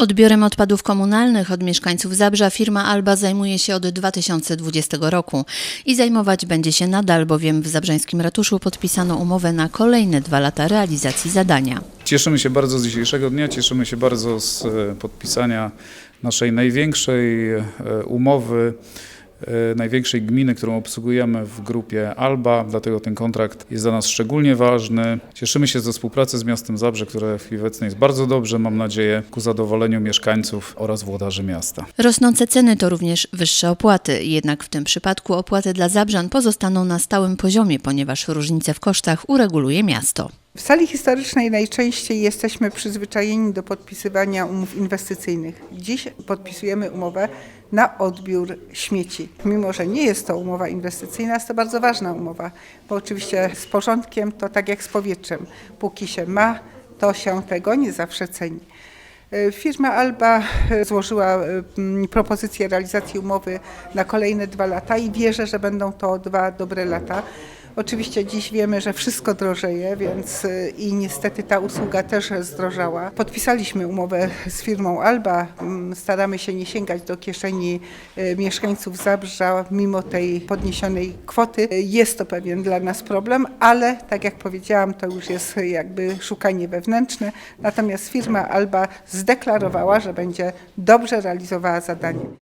Odbiorem odpadów komunalnych od mieszkańców Zabrza firma Alba zajmuje się od 2020 roku i zajmować będzie się nadal, bowiem w Zabrzańskim Ratuszu podpisano umowę na kolejne dwa lata realizacji zadania. Cieszymy się bardzo z dzisiejszego dnia, cieszymy się bardzo z e, podpisania naszej największej e, umowy, największej gminy, którą obsługujemy w grupie Alba, dlatego ten kontrakt jest dla nas szczególnie ważny. Cieszymy się ze współpracy z miastem Zabrze, które w chwili obecnej jest bardzo dobrze, mam nadzieję, ku zadowoleniu mieszkańców oraz włodarzy miasta. Rosnące ceny to również wyższe opłaty, jednak w tym przypadku opłaty dla Zabrzan pozostaną na stałym poziomie, ponieważ różnice w kosztach ureguluje miasto. W sali historycznej najczęściej jesteśmy przyzwyczajeni do podpisywania umów inwestycyjnych. Dziś podpisujemy umowę na odbiór śmieci. Mimo, że nie jest to umowa inwestycyjna, jest to bardzo ważna umowa, bo oczywiście z porządkiem to tak jak z powietrzem. Póki się ma, to się tego nie zawsze ceni. E, Firma Alba e, złożyła e, propozycję realizacji umowy na kolejne dwa lata i wierzę, że będą to dwa dobre lata. Oczywiście dziś wiemy, że wszystko drożeje, więc y, i niestety ta usługa też zdrożała. Podpisaliśmy umowę z firmą Alba. Mm, Staramy się nie sięgać do kieszeni y, mieszkańców Zabrza mimo tej podniesionej kwoty. Y, Jest to pewien dla nas problem, ale tak jak powiedziałam, to już jest jakby szukanie wewnętrzne. Natomiast firma Alba zdeklarowała, że będzie dobrze realizowała zadanie.